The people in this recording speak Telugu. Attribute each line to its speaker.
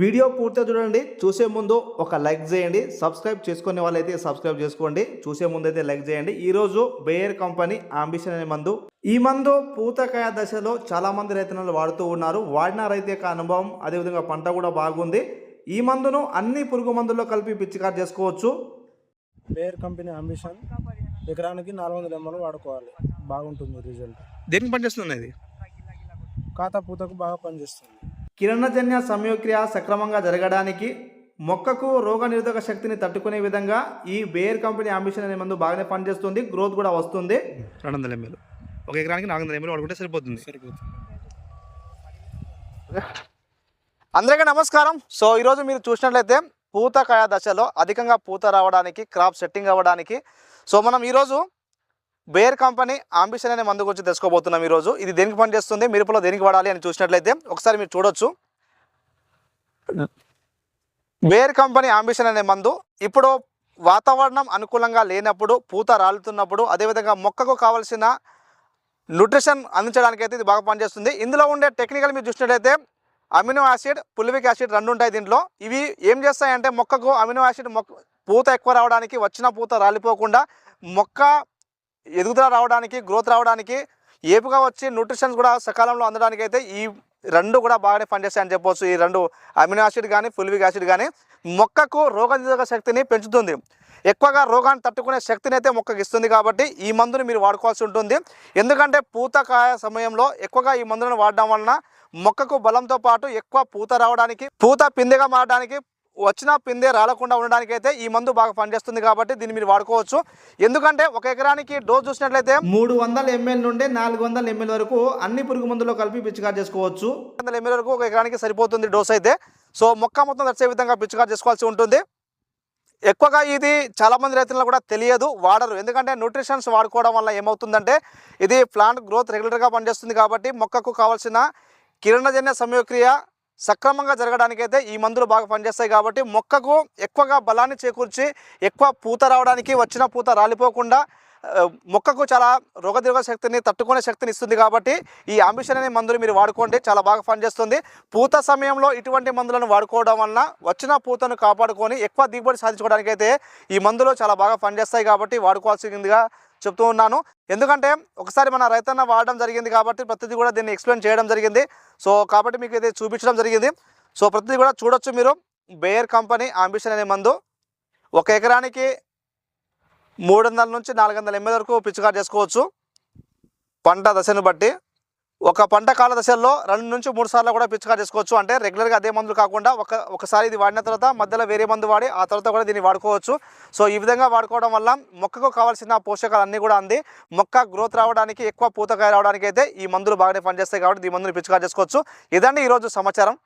Speaker 1: వీడియో పూర్తిగా చూడండి. చూసే ముందు ఒక లైక్ చేయండి. సబ్స్క్రైబ్ చేసుకునే వాళ్ళైతే సబ్స్క్రైబ్ చేసుకోండి. చూసే ముందు అయితే లైక్ చేయండి. ఈరోజు బేయర్ కంపెనీ ఆంబిషన్ అనే మందు. ఈ మందు పూతకాయ దశలో చాలా మంది రైతన్నలు వాడుతూ ఉన్నారు. వాడిన రైతు యొక్క అనుభవం అదేవిధంగా పంట కూడా బాగుంది. ఈ మందును అన్ని పురుగు మందుల్లో కలిపి పిచికారు చేసుకోవచ్చు.
Speaker 2: బేర్ కంపెనీ అంబిషన్ ఎకరానికి నాలుగు వందల ఎంఎల్ వాడుకోవాలి. బాగుంటుంది రిజల్ట్.
Speaker 3: దేనికి పనిచేస్తుంది ఇది?
Speaker 2: ఖాతా పూతకు బాగా పనిచేస్తుంది.
Speaker 1: కిరణజన్య సంయోక్రియ సక్రమంగా జరగడానికి మొక్కకు రోగ నిరోధక శక్తిని తట్టుకునే విధంగా ఈ బేర్ కంపెనీ అంబిషన్ అనే మందు బాగానే పనిచేస్తుంది. గ్రోత్ కూడా వస్తుంది.
Speaker 3: రెండు వందల ఎంఎల్. ఒక ఎకరానికి నాలుగు వందల ఎంఎల్ వాడుకుంటే సరిపోతుంది.
Speaker 2: సరిపోతుంది.
Speaker 1: అందరికీ నమస్కారం. సో ఈరోజు మీరు చూసినట్లయితే పూతకాయ దశలో అధికంగా పూత రావడానికి క్రాప్ సెట్టింగ్ అవ్వడానికి. సో మనం ఈరోజు బేర్ కంపెనీ ఆంబిషన్ అనే మందు గురించి తెలుసుకోబోతున్నాం ఈరోజు. ఇది దేనికి పనిచేస్తుంది? మిరపలో దేనికి వాడాలి అని చూసినట్లయితే ఒకసారి మీరు చూడొచ్చు. బేర్ కంపెనీ ఆంబిషన్ అనే మందు ఇప్పుడు వాతావరణం అనుకూలంగా లేనప్పుడు పూత రాలుతున్నప్పుడు అదేవిధంగా మొక్కకు కావలసిన న్యూట్రిషన్ అందించడానికి అయితే ఇది బాగా పనిచేస్తుంది. ఇందులో ఉండే టెక్నికల్ మీరు చూసినట్లయితే అమినో యాసిడ్ పులివిక్ యాసిడ్ రెండు ఉంటాయి దీంట్లో. ఇవి ఏం చేస్తాయంటే మొక్కకు అమినో యాసిడ్ మొక్క పూత ఎక్కువ రావడానికి వచ్చిన పూత రాలిపోకుండా మొక్క ఎదుగుదల రావడానికి గ్రోత్ రావడానికి ఏపుగా వచ్చి న్యూట్రిషన్స్ కూడా సకాలంలో అందడానికి అయితే ఈ రెండు కూడా బాగానే పనిచేస్తాయని చెప్పవచ్చు ఈ రెండు అమినో యాసిడ్ కానీ ఫుల్విక్ యాసిడ్ కానీ మొక్కకు రోగనిరోధక శక్తిని పెంచుతుంది. ఎక్కువగా రోగాన్ని తట్టుకునే శక్తిని అయితే మొక్కకి ఇస్తుంది కాబట్టి ఈ మందుని మీరు వాడుకోవాల్సి ఉంటుంది. ఎందుకంటే పూతకాయ సమయంలో ఎక్కువగా ఈ మందులను వాడడం వలన మొక్కకు బలంతో పాటు ఎక్కువ పూత రావడానికి పూత పిందెగా మారడానికి వచ్చిన పిందె రాలకుండా ఉండడానికి అయితే ఈ మందు బాగా పనిచేస్తుంది కాబట్టి దీన్ని మీరు వాడుకోవచ్చు. ఎందుకంటే ఒక ఎకరానికి డోస్ చూసినట్లయితే మూడు వందల ఎంఎల్ నుండి నాలుగు వందల ఎంఎల్ వరకు అన్ని పురుగు మందులో కలిపి పిచికారు చేసుకోవచ్చు. వందల ఎంఎల్ వరకు ఒక ఎకరానికి సరిపోతుంది డోస్ అయితే. సో మొక్క మొత్తం తడిసే విధంగా పిచికారు చేసుకోవాల్సి ఉంటుంది. ఎక్కువగా ఇది చాలా మంది రైతులకు కూడా తెలియదు వాడరు. ఎందుకంటే న్యూట్రిషన్స్ వాడుకోవడం వల్ల ఏమవుతుందంటే ఇది ప్లాంట్ గ్రోత్ రెగ్యులర్గా పనిచేస్తుంది కాబట్టి మొక్కకు కావాల్సిన కిరణజన్య సంయోక్రియ సక్రమంగా జరగడానికైతే ఈ మందులు బాగా పనిచేస్తాయి కాబట్టి మొక్కకు ఎక్కువగా బలాన్ని చేకూర్చి ఎక్కువ పూత రావడానికి వచ్చిన పూత రాలిపోకుండా మొక్కకు చాలా రోగనిరోధక శక్తిని తట్టుకునే శక్తిని ఇస్తుంది కాబట్టి ఈ అంబిషన్ అనే మందులు మీరు వాడుకోండి. చాలా బాగా పనిచేస్తుంది పూత సమయంలో ఇటువంటి మందులను వాడుకోవడం వలన వచ్చిన పూతను కాపాడుకొని ఎక్కువ దిగుబడి సాధించుకోవడానికి అయితే ఈ మందులు చాలా బాగా పనిచేస్తాయి కాబట్టి వాడుకోవాల్సిందిగా చెప్తూ ఉన్నాను. ఎందుకంటే ఒకసారి మన రైతన్న వాడడం జరిగింది కాబట్టి ప్రతిదీ కూడా దీన్ని ఎక్స్ప్లెయిన్ చేయడం జరిగింది. సో కాబట్టి మీకు ఇది చూపించడం జరిగింది. సో ప్రతిదీ కూడా చూడొచ్చు మీరు. బేయర్ కంపెనీ అంబిషన్ అనే మందు. ఒక ఎకరానికి మూడు వందల నుంచి నాలుగు వందల ఎంఎల్ వరకు పిచికారు చేసుకోవచ్చు. పంట దశను బట్టి. ఒక పంట కాల దశల్లో రెండు నుంచి మూడు సార్లు కూడా పిచికారు చేసుకోవచ్చు. అంటే రెగ్యులర్గా అదే మందులు కాకుండా ఒక ఒకసారి ఇది వాడిన తర్వాత మధ్యలో వేరే మందు వాడి ఆ తర్వాత కూడా దీన్ని వాడుకోవచ్చు. సో ఈ విధంగా వాడుకోవడం వల్ల మొక్కకు కావాల్సిన పోషకాలు అన్నీ కూడా అంది. మొక్క గ్రోత్ రావడానికి ఎక్కువ పూతకాయ రావడానికి అయితే ఈ మందులు బాగానే పనిచేస్తాయి కాబట్టి ఈ మందుని పిచికారు చేసుకోవచ్చు. ఇదండి ఈరోజు సమాచారం.